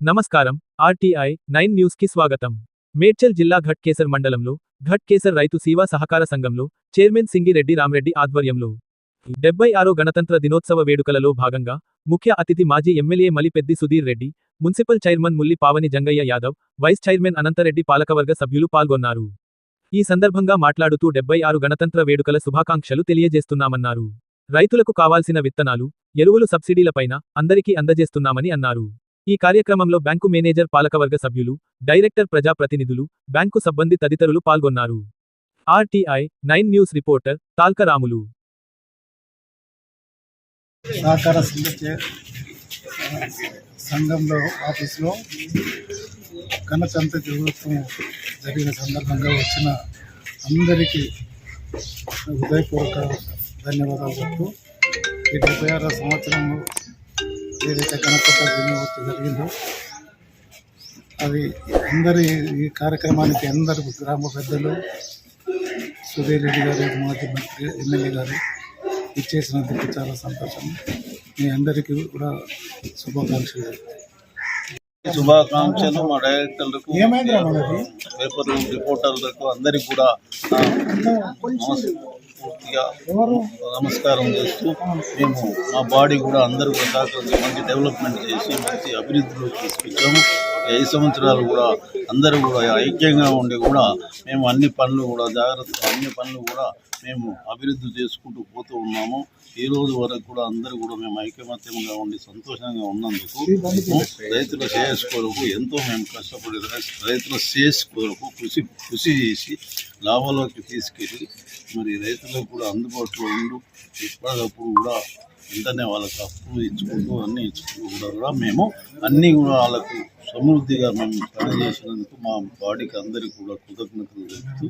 నమస్కారం RTI nine న్యూస్కి స్వాగతం. మేడ్చల్ జిల్లా ఘట్కేసర్ మండలంలో ఘట్కేసర్ రైతు సేవా సహకార సంఘంలో చైర్మన్ సింగిరెడ్డి రామరెడ్డి ఆధ్వర్యంలో డెబ్బై ఆరో గణతంత్ర దినోత్సవ వేడుకలలో భాగంగా ముఖ్య అతిథి మాజీ MLA Malipeddi Sudheer Reddy municipal chairman Mulli Pavani Jangaiah Yadav vice chairman Anantareddy పాలకవర్గ సభ్యులు పాల్గొన్నారు. ఈ సందర్భంగా మాట్లాడుతూ డెబ్బై ఆరు గణతంత్ర వేడుకల శుభాకాంక్షలు తెలియజేస్తున్నామన్నారు. రైతులకు కావాల్సిన విత్తనాలు ఎరువులు సబ్సిడీలపైన అందరికీ అందజేస్తున్నామని అన్నారు. ఈ కార్యక్రమంలో బ్యాంకు మేనేజర్ పాలకవర్గ సభ్యులు డైరెక్టర్ ప్రజాప్రతినిధులు బ్యాంకు సిబ్బంది తదితరులు పాల్గొన్నారు. RTI nine news reporter Talkaramulu. సహకార సంఘంలో ఆఫీసులో గణతంత్ర దినోత్సవం జరిగిన సందర్భంగా వచ్చిన అందరికీ హృదయపూర్వక ధన్యవాదాలు చెప్తూ ఈ డెబ్బై ఆరో సంవత్సరం ఏదైతే గణతంత్ర దినోత్సవం జరిగిందో అది అందరి ఈ కార్యక్రమానికి అందరు గ్రామ పెద్దలు సుధీర్ రెడ్డి గారు మాజీ మంత్రి ఎమ్మెల్యే గారు ఇచ్చేసినందుకు చాలా సంతోషం. మీ అందరికీ కూడా శుభాకాంక్షలు. శుభాకాంక్షలు మా డైరెక్టర్లకు? పేపర్ రిపోర్టర్లకు అందరికి కూడా మనస్ఫూర్తిగా నమస్కారం చేస్తూ మేము మా బాడీ కూడా అందరూ కూడా సహకరించి మంచి డెవలప్మెంట్ చేసి మంచి అభివృద్ధిలోకి తీసుకొచ్చాము. ఐదు సంవత్సరాలు కూడా అందరూ కూడా ఐక్యంగా ఉండి కూడా మేము అన్ని పనులు కూడా జాగ్రత్తగా అన్ని పనులు కూడా మేము అభివృద్ధి చేసుకుంటూ పోతూ ఉన్నాము. ఈ రోజు వరకు కూడా అందరూ కూడా మేము ఐకమత్యంగా ఉండి సంతోషంగా ఉన్నందుకు రైతుల శ్రేయస్ కొరకు ఎంతో మేము కష్టపడి రై- రైతుల శ్రేయస్ కొరకు కృషి కృషి చేసి లాభాలోకి తీసుకెళ్ళి మరి రైతులకు కూడా అందుబాటులో ఉండు. ఎప్పటికప్పుడు కూడా వెంటనే వాళ్ళకి అప్పు ఇచ్చుకుంటూ అన్నీ ఇచ్చుకుంటూ కూడా కూడా మేము అన్నీ కూడా వాళ్ళకు సమృద్ధిగా మేము పనిచేసినందుకు మా బాడీకి అందరికీ కూడా కృతజ్ఞతలు చెప్తూ